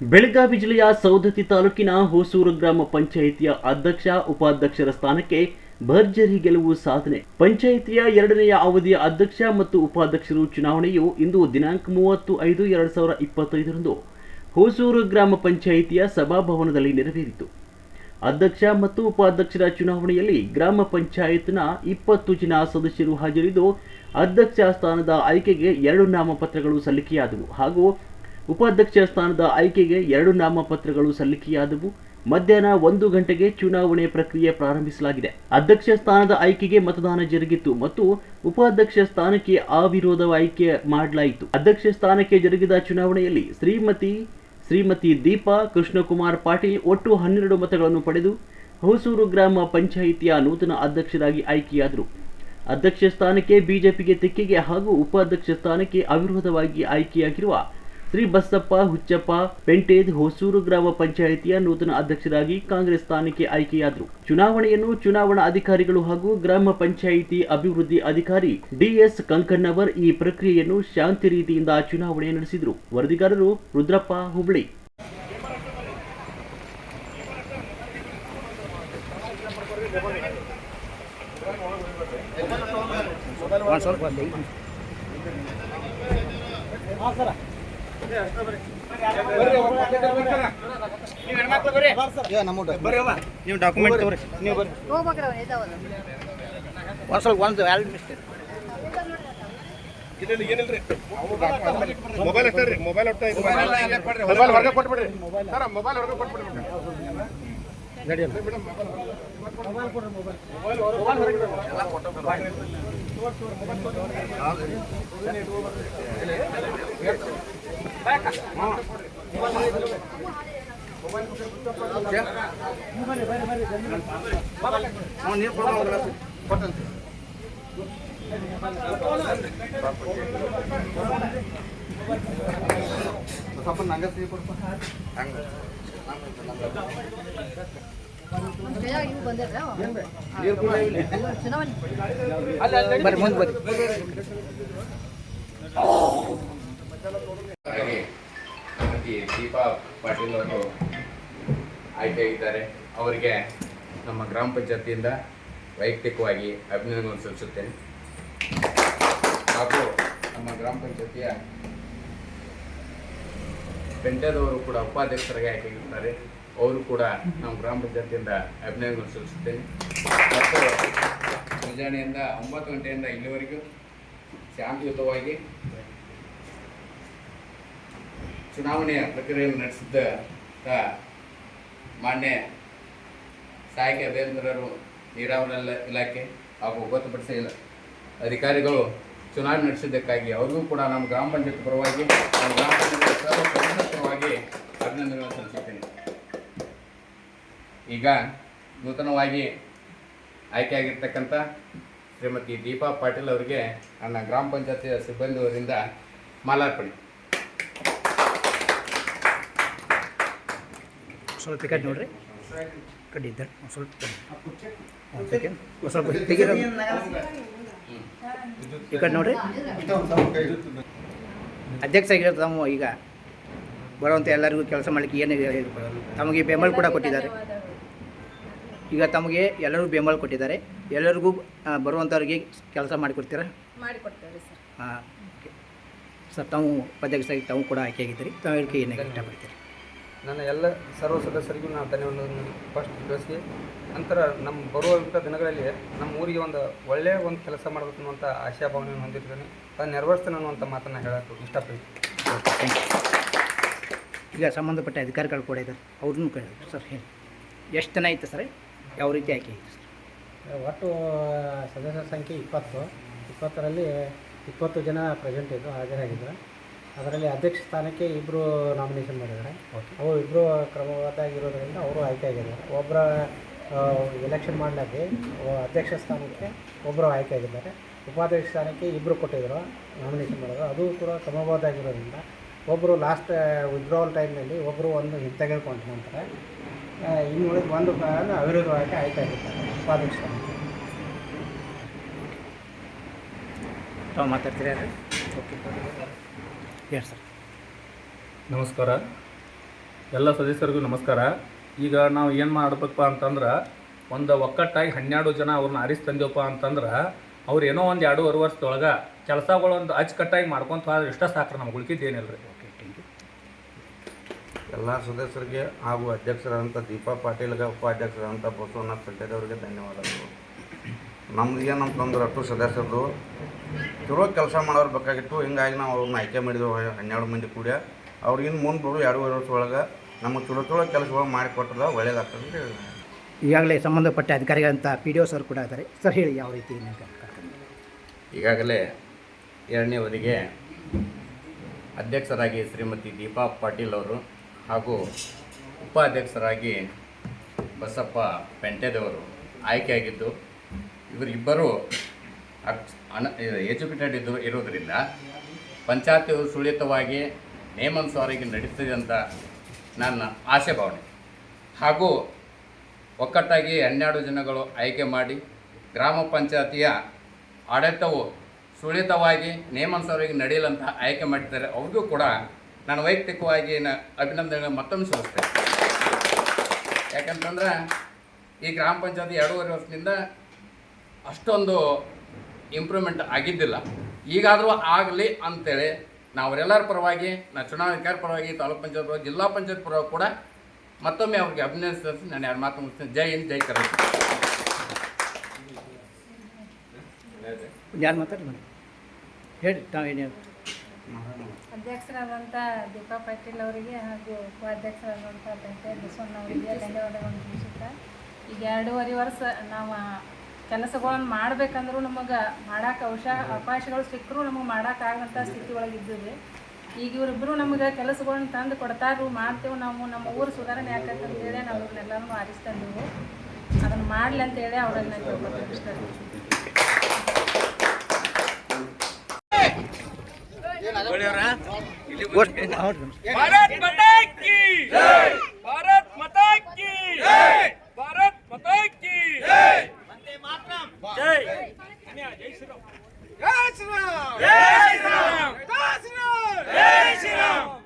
ಬೆಳಗಾವಿ ಜಿಲ್ಲೆಯ ಸೌದತ್ತಿ ತಾಲೂಕಿನ ಹೊಸೂರು ಗ್ರಾಮ ಪಂಚಾಯಿತಿಯ ಅಧ್ಯಕ್ಷ ಉಪಾಧ್ಯಕ್ಷರ ಸ್ಥಾನಕ್ಕೆ ಭರ್ಜರಿ ಗೆಲುವು ಸಾಧನೆ. ಪಂಚಾಯಿತಿಯ ಎರಡನೆಯ ಅವಧಿಯ ಅಧ್ಯಕ್ಷ ಮತ್ತು ಉಪಾಧ್ಯಕ್ಷರು ಚುನಾವಣೆಯು ಇಂದು ದಿನಾಂಕ ಮೂವತ್ತು ಐದು ಎರಡು ಸಾವಿರದ ಇಪ್ಪತ್ತೈದರಂದು ಹೊಸೂರು ಗ್ರಾಮ ಪಂಚಾಯಿತಿಯ ಸಭಾಭವನದಲ್ಲಿ ನೆರವೇರಿತು. ಅಧ್ಯಕ್ಷ ಮತ್ತು ಉಪಾಧ್ಯಕ್ಷರ ಚುನಾವಣೆಯಲ್ಲಿ ಗ್ರಾಮ ಪಂಚಾಯತ್ನ ಇಪ್ಪತ್ತು ಜನ ಸದಸ್ಯರು ಹಾಜರಿದ್ದು, ಅಧ್ಯಕ್ಷ ಸ್ಥಾನದ ಆಯ್ಕೆಗೆ ಎರಡು ನಾಮಪತ್ರಗಳು ಸಲ್ಲಿಕೆಯಾದವು ಹಾಗೂ ಉಪಾಧ್ಯಕ್ಷ ಸ್ಥಾನದ ಆಯ್ಕೆಗೆ ಎರಡು ನಾಮಪತ್ರಗಳು ಸಲ್ಲಿಕೆಯಾದವು. ಮಧ್ಯಾಹ್ನ ಒಂದು ಗಂಟೆಗೆ ಚುನಾವಣೆ ಪ್ರಕ್ರಿಯೆ ಪ್ರಾರಂಭಿಸಲಾಗಿದೆ. ಅಧ್ಯಕ್ಷ ಸ್ಥಾನದ ಆಯ್ಕೆಗೆ ಮತದಾನ ಜರುಗಿತು ಮತ್ತು ಉಪಾಧ್ಯಕ್ಷ ಸ್ಥಾನಕ್ಕೆ ಅವಿರೋಧ ಆಯ್ಕೆ ಮಾಡಲಾಯಿತು. ಅಧ್ಯಕ್ಷ ಸ್ಥಾನಕ್ಕೆ ಜರುಗಿದ ಚುನಾವಣೆಯಲ್ಲಿ ಶ್ರೀಮತಿ ಶ್ರೀಮತಿ ದೀಪಾ ಕೃಷ್ಣಕುಮಾರ್ ಪಾಟೀಲ್ ಒಟ್ಟು ಹನ್ನೆರಡು ಮತಗಳನ್ನು ಪಡೆದು ಹೊಸೂರು ಗ್ರಾಮ ಪಂಚಾಯಿತಿಯ ನೂತನ ಅಧ್ಯಕ್ಷರಾಗಿ ಆಯ್ಕೆಯಾದರು. ಅಧ್ಯಕ್ಷ ಸ್ಥಾನಕ್ಕೆ ಬಿಜೆಪಿಗೆ ತೆಕ್ಕೆಗೆ ಹಾಗೂ ಉಪಾಧ್ಯಕ್ಷ ಸ್ಥಾನಕ್ಕೆ ಅವಿರೋಧವಾಗಿ ಆಯ್ಕೆಯಾಗಿರುವ ಶ್ರೀ ಬಸಪ್ಪ ಹುಚ್ಚಪ್ಪ ಪೆಂಟೇದ್ ಹೊಸೂರು ಗ್ರಾಮ ಪಂಚಾಯಿತಿಯ ನೂತನ ಅಧ್ಯಕ್ಷರಾಗಿ ಕಾಂಗ್ರೆಸ್ ಸ್ಥಾನಕ್ಕೆ ಆಯ್ಕೆಯಾದರು. ಚುನಾವಣೆಯನ್ನು ಚುನಾವಣಾ ಅಧಿಕಾರಿಗಳು ಹಾಗೂ ಗ್ರಾಮ ಪಂಚಾಯಿತಿ ಅಭಿವೃದ್ಧಿ ಅಧಿಕಾರಿ ಡಿಎಸ್ ಕಂಕಣ್ಣವರ್ ಈ ಪ್ರಕ್ರಿಯೆಯನ್ನು ಶಾಂತಿ ರೀತಿಯಿಂದ ಚುನಾವಣೆ ನಡೆಸಿದರು. ವರದಿಗಾರರು ರುದ್ರಪ್ಪ ಹುಬ್ಳಿ. ಹಾಂ ಸ್ವಲ್ಪ ನೀವು ಡಾಕ್ಯುಮೆಂಟ್ ತಗೋರಿ ನೀವು ಬರ್ರಿ ಒಂದು ಸ್ವಲ್ಪ ಒಂದು ವ್ಯಾಲ್ಯೂ ಮಿಸ್ಟೇಕ್ ಮೊಬೈಲ್ ಅಷ್ಟೇ ಮೊಬೈಲ್ ಒಟ್ಟ ಇದು ಮೊಬೈಲ್ ಹೊರಗೆ ಕೊಟ್ಬಿಡ್ರಿ. ಸರ್ ಮೊಬೈಲ್ ಹೊರಗೆ ಕೊಟ್ಬಿಡ್ರಿ ನೀರು ಮೊಬೈಲ್ ಮೊಬೈಲ್ ಮೊಬೈಲ್ ಸಿಹಿ ಕೊಡಪ್ಪ ಹಂಗೆ ಬರ್ರಿ ಮುಂದೆ ಬರ್ರಿ. ದೀಪ ದೀಪಾ ಪಾಟೀಲ್ ಅವರು ಆಯ್ಕೆಯಾಗಿದ್ದಾರೆ ಅವರಿಗೆ ನಮ್ಮ ಗ್ರಾಮ ಪಂಚಾಯತಿಯಿಂದ ವೈಯಕ್ತಿಕವಾಗಿ ಅಭಿನಂದನೆ ಸಲ್ಲಿಸುತ್ತೇನೆ. ಹಾಗೂ ನಮ್ಮ ಗ್ರಾಮ ಪಂಚಾಯತಿಯ ಪೆಂಟದವರು ಕೂಡ ಉಪಾಧ್ಯಕ್ಷರಾಗಿ ಆಯ್ಕೆಯಾಗಿರ್ತಾರೆ ಅವರು ಕೂಡ ನಮ್ಮ ಗ್ರಾಮ ಪಂಚಾಯತಿಯಿಂದ ಅಭಿನಂದನೆ ಸಲ್ಲಿಸುತ್ತೇನೆ. ಮತ್ತು ಮುಂಜಾನೆಯಿಂದ ಒಂಬತ್ತು ಗಂಟೆಯಿಂದ ಇಲ್ಲಿವರೆಗೂ ಶಾಂತಿಯುತವಾಗಿ ಚುನಾವಣೆಯ ಪ್ರಕ್ರಿಯೆಯನ್ನು ನಡೆಸಿದ್ದ ಮಾನ್ಯ ಸಹಾಯಕ ಅಭಿಯಂತರರು ನೀರಾವರಿ ಇಲಾಖೆ ಹಾಗೂ ಗೊತ್ತುಪಡಿಸಿದ ಅಧಿಕಾರಿಗಳು ಚುನಾವಣೆ ನಡೆಸಿದ್ದಕ್ಕಾಗಿ ಅವ್ರಿಗೂ ಕೂಡ ನಮ್ಮ ಗ್ರಾಮ ಪಂಚಾಯತ್ ಪರವಾಗಿ, ನಮ್ಮ ಗ್ರಾಮ ಪಂಚಾಯತ್ ಪರವಾಗಿ ಸಲ್ಲಿಸುತ್ತೇನೆ. ಈಗ ನೂತನವಾಗಿ ಆಯ್ಕೆಯಾಗಿರ್ತಕ್ಕಂಥ ಶ್ರೀಮತಿ ದೀಪಾ ಪಾಟೀಲ್ ಅವರಿಗೆ ನನ್ನ ಗ್ರಾಮ ಪಂಚಾಯತಿಯ ಸಿಬ್ಬಂದಿಯವರಿಂದ ಮಾಲಾರ್ಪಣೆ. ಸ್ವಲ್ಪ ಟಿಕೆಟ್ ನೋಡಿರಿ. ಕಡ್ಡಿ ಇದ್ದಾರೆ ಒಂದು ಸ್ವಲ್ಪ. ಒಂದು ಸೆಕೆಂಡ್ ಒಂದು ಸ್ವಲ್ಪ ತೆಗೀರಿ ಕಡೆ ನೋಡ್ರಿ. ಅಧ್ಯಕ್ಷ ಆಗಿರೋದು ತಾವು ಈಗ ಬರುವಂಥ ಎಲ್ಲರಿಗೂ ಕೆಲಸ ಮಾಡಲಿಕ್ಕೆ ಏನು ತಮಗೆ ಬೆಂಬಲ ಕೂಡ ಕೊಟ್ಟಿದ್ದಾರೆ. ಈಗ ತಮಗೆ ಎಲ್ಲರಿಗೂ ಬೆಂಬಲ ಕೊಟ್ಟಿದ್ದಾರೆ. ಎಲ್ಲರಿಗೂ ಬರುವಂಥವ್ರಿಗೆ ಕೆಲಸ ಮಾಡಿಕೊಡ್ತೀರಾ? ಮಾಡಿಕೊಡ್ತೇವೆ ರೀ ಸರ್. ಹಾಂ ಓಕೆ ಸರ್ ತಾವು ಉಪಾಧ್ಯಕ್ಷರಾಗಿ ತಾವು ಕೂಡ ಆಯ್ಕೆಯಾಗಿದ್ದೀರಿ ತಾವು ಹೇಳಿಕೆ ಏನಾಗಿ ಇಷ್ಟಪಡ್ತೀರಿ? ನನ್ನ ಎಲ್ಲ ಸರ್ವ ಸದಸ್ಯರಿಗೂ ನಾನು ಧನ್ಯವಾದವನ್ನು ಫಸ್ಟ್ ತಿಳಿಸಿ ನಂತರ ನಮ್ಮ ಬರುವಂಥ ದಿನಗಳಲ್ಲಿ ನಮ್ಮ ಊರಿಗೆ ಒಂದು ಒಳ್ಳೆಯ ಒಂದು ಕೆಲಸ ಮಾಡಬೇಕು ಅನ್ನುವಂಥ ಆಶಾಭಾವನೆಯನ್ನು ಹೊಂದಿರ್ತೇನೆ. ಅದನ್ನು ನೆರವೇರಿಸ್ತೇನೆ ಅನ್ನುವಂಥ ಮಾತನ್ನು ಹೇಳೋಕ್ಕೆ ಇಷ್ಟಪಡ್ತೀನಿ. ಈಗ ಸಂಬಂಧಪಟ್ಟ ಅಧಿಕಾರಿಗಳು ಕೂಡ ಇದ್ದಾರೆ. ಅವ್ರನ್ನೂ ಕೇಳಿದ್ರು ಸರ್ ಹೇಳಿ. ಎಷ್ಟು ಜನ ಐತೆ ಸರ್? ಯಾವ ರೀತಿ ಆಯ್ಕೆ ಐತೆ ಸರ್? ಒಟ್ಟು ಸದಸ್ಯರ ಸಂಖ್ಯೆ ಇಪ್ಪತ್ತು. ಇಪ್ಪತ್ತರಲ್ಲಿ ಇಪ್ಪತ್ತು ಜನ ಪ್ರೆಸೆಂಟ್ ಇದ್ದು ಹಾಜರಾಗಿದ್ದರು. ಅದರಲ್ಲಿ ಅಧ್ಯಕ್ಷ ಸ್ಥಾನಕ್ಕೆ ಇಬ್ಬರು ನಾಮಿನೇಷನ್ ಮಾಡಿದ್ದಾರೆ. ಅವರು ಇಬ್ಬರು ಕ್ರಮಬದ್ಧಾಗಿರೋದ್ರಿಂದ ಅವರು ಆಯ್ಕೆ ಆಗಿದ್ದಾರೆ. ಒಬ್ಬರ ಎಲೆಕ್ಷನ್ ಮಾಡಲಾಗಿ ಅಧ್ಯಕ್ಷ ಸ್ಥಾನಕ್ಕೆ ಒಬ್ಬರು ಆಯ್ಕೆ ಆಗಿದ್ದಾರೆ. ಉಪಾಧ್ಯಕ್ಷ ಸ್ಥಾನಕ್ಕೆ ಇಬ್ಬರು ಕೊಟ್ಟಿದ್ದರು ನಾಮಿನೇಷನ್ ಮಾಡೋದು ಅದು ಕೂಡ ಕ್ರಮಬದ್ಧಾಗಿರೋದ್ರಿಂದ ಒಬ್ಬರು ಲಾಸ್ಟ್ ವಿಡ್ರಾವಲ್ ಟೈಮ್ನಲ್ಲಿ ಒಬ್ಬರು ಒಂದು ಹಿಂತೆಗೆದುಕೊಂಡ ನಂತರ ಇನ್ನು ಉಳಿದ ಒಂದು ಕಾರಣ ಅವಿರೋಧವಾಗಿ ಆಯ್ಕೆ ಆಗಿರ್ತಾರೆ ಉಪಾಧ್ಯಕ್ಷ ಸ್ಥಾನಕ್ಕೆ. ತಾವು ಮಾತಾಡ್ತೀರಾ? ಓಕೆ ಹೇಳಿ ಸರ್. ನಮಸ್ಕಾರ. ಎಲ್ಲ ಸದಸ್ಯರಿಗೂ ನಮಸ್ಕಾರ. ಈಗ ನಾವು ಏನು ಮಾಡಬೇಕಪ್ಪ ಅಂತಂದ್ರೆ ಒಂದು ಒಕ್ಕಟ್ಟಾಗಿ ಹನ್ನೆರಡು ಜನ ಅವ್ರನ್ನ ಆರಿಸಿ ತಂದೇವಪ್ಪ ಅಂತಂದ್ರೆ ಅವ್ರು ಏನೋ ಒಂದು ಎರಡೂವರೆ ವರ್ಷದೊಳಗೆ ಕೆಲಸಗಳು ಒಂದು ಅಚ್ಚುಕಟ್ಟಾಗಿ ಮಾಡ್ಕೊಂತ ಹೋದ್ರೆ ಇಷ್ಟ ಸಾಕ್ರೆ ನಮ್ಗೆ ಉಳ್ಕಿದ್ದು ಏನಿಲ್ಲ ರೀ ಓಕೆ ಥ್ಯಾಂಕ್ ಯು ಎಲ್ಲ ಸದಸ್ಯರಿಗೆ ಹಾಗೂ ಅಧ್ಯಕ್ಷರಾದಂಥ ದೀಪಾ ಪಾಟೀಲ್ಗೆ ಉಪಾಧ್ಯಕ್ಷರಾದಂಥ ಬಸವನಾಥ್ ಅವರಿಗೆ ಧನ್ಯವಾದಗಳು. ನಮ್ದು ಏನಂತಂದ್ರೆ ಅಷ್ಟು ಸದಸ್ಯರದು ಚಲೋ ಕೆಲಸ ಮಾಡೋರು ಬೇಕಾಗಿತ್ತು. ಹಿಂಗಾಗಿ ನಾವು ಅವ್ರನ್ನ ಆಯ್ಕೆ ಮಾಡಿದೆವು ಹನ್ನೆರಡು ಮಂದಿ ಕೂಡ. ಅವ್ರಿಗಿನ್ನು ಮುಂದೆ ಬರೋ ಎರಡು ವರ್ಷ ಒಳಗೆ ನಮಗೆ ಚಲೋ ಚಲೋ ಕೆಲಸಗಳು ಮಾಡಿಕೊಟ್ಟದ ಒಳ್ಳೇದಾಗ್ತದೆ ಅಂತ ಹೇಳಿ ಈಗಾಗಲೇ ಸಂಬಂಧಪಟ್ಟ ಅಧಿಕಾರಿಗಳಂತ ಪಿ ಡಿ ಒ ಸರ್ ಕೂಡ ಇದ್ದಾರೆ ಸರ್ ಹೇಳಿ ಯಾವ ರೀತಿ ಈಗಾಗಲೇ ಎರಡನೇ ಅವಧಿಗೆ ಅಧ್ಯಕ್ಷರಾಗಿ ಶ್ರೀಮತಿ ದೀಪಾ ಪಾಟೀಲ್ ಅವರು ಹಾಗೂ ಉಪಾಧ್ಯಕ್ಷರಾಗಿ ಬಸಪ್ಪ ಪೆಂಟೆದವರು ಆಯ್ಕೆಯಾಗಿದ್ದು ಇವರಿಬ್ಬರು ಅನ ಎಜುಕೇಟೆಡ್ ಇದ್ದು ಇರೋದರಿಂದ ಪಂಚಾಯತಿ ಸುಳಿತವಾಗಿ ನೇಮಾನುಸಾರಿಗೆ ನಡೀತದೆ ಅಂತ ನನ್ನ ಆಸೆ ಭಾವನೆ. ಹಾಗೂ ಒಕ್ಕಟ್ಟಾಗಿ ಹನ್ನೆರಡು ಜನಗಳು ಆಯ್ಕೆ ಮಾಡಿ ಗ್ರಾಮ ಪಂಚಾಯತಿಯ ಆಡಳಿತವು ಸುಳಿತವಾಗಿ ನೇಮಾನುಸಾರವಾಗಿ ನಡೆಯಲಂತ ಆಯ್ಕೆ ಮಾಡಿದ್ದಾರೆ. ಅವ್ರಿಗೂ ಕೂಡ ನಾನು ವೈಯಕ್ತಿಕವಾಗಿ ನ ಅಭಿನಂದನೆ ಮತ್ತೊಮ್ಮೆ ಸಲ್ಲಿಸ್ತೇನೆ. ಯಾಕಂತಂದ್ರೆ ಈ ಗ್ರಾಮ ಪಂಚಾಯತಿ ಎರಡೂವರೆ ವರ್ಷದಿಂದ ಅಷ್ಟೊಂದು ಇಂಪ್ರೂವ್ಮೆಂಟ್ ಆಗಿದ್ದಿಲ್ಲ. ಈಗಾದರೂ ಆಗಲಿ ಅಂತೇಳಿ ನಾವರೆಲ್ಲರ ಪರವಾಗಿ ನಾ ಚುನಾವಣಾಧಿಕಾರಿ ಪರವಾಗಿ ತಾಲೂಕು ಪಂಚಾಯತ್ ಪರವಾಗಿ ಜಿಲ್ಲಾ ಪಂಚಾಯತ್ ಪರವಾಗಿ ಕೂಡ ಮತ್ತೊಮ್ಮೆ ಅವ್ರಿಗೆ ಅಭಿನಂದಿಸಿ ನಾನು ಯಾರು ಮಾತು ಮುಗಿಸ್ತೇನೆ. ಜೈ ಹಿಂದ್ ಜೈ ಕರ್ನಾಟಕ. ಯಾರು ಮಾತಾಡಿ ಹೇಳಿ ತಾವೇನು ಅಧ್ಯಕ್ಷರಾದಂಥ ದೀಪಾ ಪಾಟೀಲ್ ಅವರಿಗೆ ಹಾಗೂ ಉಪಾಧ್ಯಕ್ಷರಾದಂಥ ಬೆಂಕಯ್ಯ ಬಸವಣ್ಣ ಅವರಿಗೆ ಧನ್ಯವಾದಗಳನ್ನು ತಿಳಿಸುತ್ತಾ. ಈಗ ಎರಡೂವರೆ ವರ್ಷ ನಾವು ಕೆಲಸಗಳನ್ನು ಮಾಡ್ಬೇಕಂದ್ರೂ ನಮಗೆ ಮಾಡೋಕೆ ಅವಶ ಅವಕಾಶಗಳು ಸಿಕ್ಕರೂ ನಮಗೆ ಮಾಡೋಕ್ಕಾಗಂಥ ಸ್ಥಿತಿ ಒಳಗೆ ಇದ್ದಿದೆ. ಈಗ ಇವರಿಬ್ಬರು ನಮಗೆ ಕೆಲಸಗಳನ್ನ ತಂದು ಕೊಡ್ತಾರು ಮಾಡ್ತೇವೆ ನಾವು, ನಮ್ಮ ಊರು ಸುಧಾರಣೆ ಹೇಳಿ ನಾವು ಇವ್ರನ್ನೆಲ್ಲರೂ ಆರಿಸ್ತಂದೆವು ಅದನ್ನು ಮಾಡಲಿ ಅಂತೇಳಿ ಅವ್ರನ್ನ ಕೇಳ್ಕೊತೀವಿ ಭಾರತ್ ಭಾರತ್ ಭಾರತ್ శ్రీరామ్.